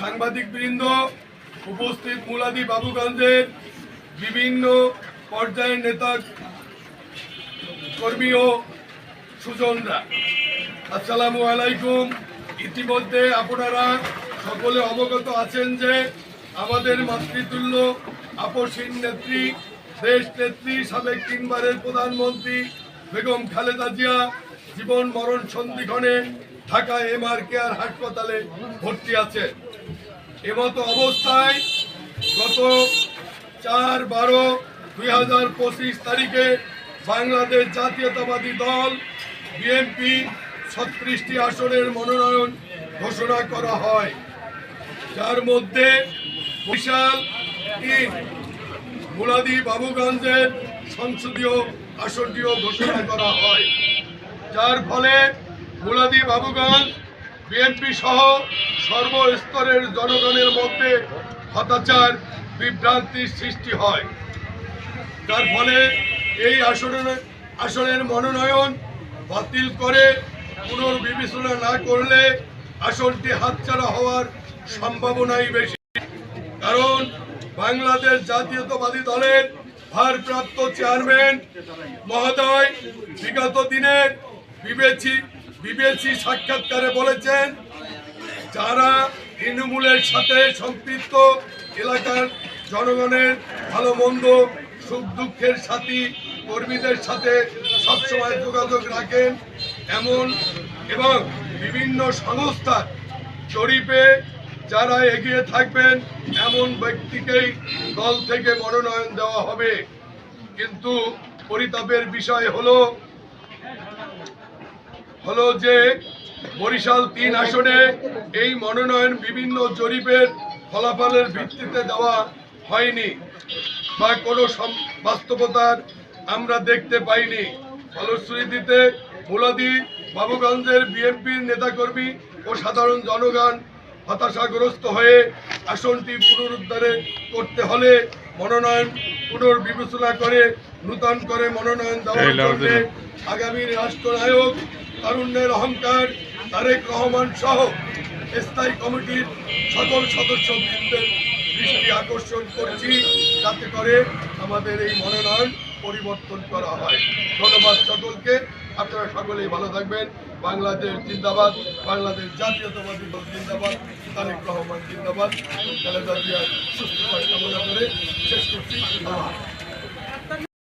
সাংবাদিক বৃন্দ উপস্থিত মুলাদি বাবুগঞ্জের বিভিন্ন পর্যায়ের নেতা কর্মী ও সুজনরা। আসসালামু আলাইকুম। ইতিমধ্যে আপনারা সকলে অবগত আছেন যে আমাদের মাতৃতুল্য আপসীন নেত্রী, দেশ নেত্রী, সাবেক তিনবারের প্রধানমন্ত্রী বেগম খালেদা জিয়া জীবন মরণ সন্ধিক্ষণে ঢাকা এম আর কেয়ার হাসপাতালে ভর্তি আছে এমতো অবস্থায় গত চার বারো দুই হাজার পঁচিশ তারিখে বাংলাদেশ জাতীয়তাবাদী দল, বিএনপি ছত্রিশটি আসনের মনোনয়ন ঘোষণা করা হয়। যার মধ্যে বিশাল তিন, মুলাদি বাবুগঞ্জের সংসদীয় আসনটিও ঘোষণা করা হয়। যার ফলে মুলাদি বাবুগঞ্জ বিএনপি সহ সর্বস্তরের জনগণের মধ্যে হতাচার, বিভ্রান্তির সৃষ্টি হয়। যার ফলে এই আসনের আসনের মনোনয়ন বাতিল করে পুনর্বিবেচনা না করলে আসনটি হাতছাড়া হওয়ার সম্ভাবনাই বেশি। কারণ বাংলাদেশ জাতীয়তাবাদী দলের ভারপ্রাপ্ত চেয়ারম্যান মহোদয়, বিগত দিনের বিবেচি বিবেচি সাক্ষাৎকারে বলেছেন, যারা তৃণমূলের সাথে সম্পৃক্ত এলাকার জনগণের ভালো, মন্দ, সুখ, দুঃখের সাথী, কর্মীদের সাথে সবসময় যোগাযোগ রাখেন, এমন এবং বিভিন্ন সংস্থার জরিপে যারা এগিয়ে থাকবেন, এমন ব্যক্তিকেই দল থেকে মনোনয়ন দেওয়া হবে। কিন্তু পরিতাপের বিষয় হলো হলো যে বরিশাল তিন আসনে এই মনোনয়ন বিভিন্ন জরিপের ফলাফলের ভিত্তিতে দেওয়া হয়নি বা কোনো বাস্তবতার আমরা দেখতে পাইনি। ফলশ্রুতিতে মুলাদি বাবুগঞ্জের বিএনপির নেতাকর্মী ও সাধারণ জনগণ হতাশাগ্রস্ত হয়ে আসনটি পুনরুদ্ধারে করতে হলে মনোনয়ন পুনর্বিবেচনা করে নূতন করে মনোনয়ন দেওয়ার জন্য আগামী রাষ্ট্রনায়ক তারুণ্যের অহংকার, তারেক রহমান সহ স্থায়ী কমিটির সকল সদস্যবৃন্দের দৃষ্টি আকর্ষণ করছি যাতে করে আমাদের এই মনোনয়ন পরিবর্তন করা হয়। ধন্যবাদ সকলকে। আপনারা সকলেই ভালো থাকবেন। বাংলাদেশ জিন্দাবাদ, বাংলাদেশ জাতীয়তাবাদী দল জিন্দাবাদ, তারেক রহমান জিন্দাবাদ। খালেদা সুস্থ কামনা করে শেষ করছি।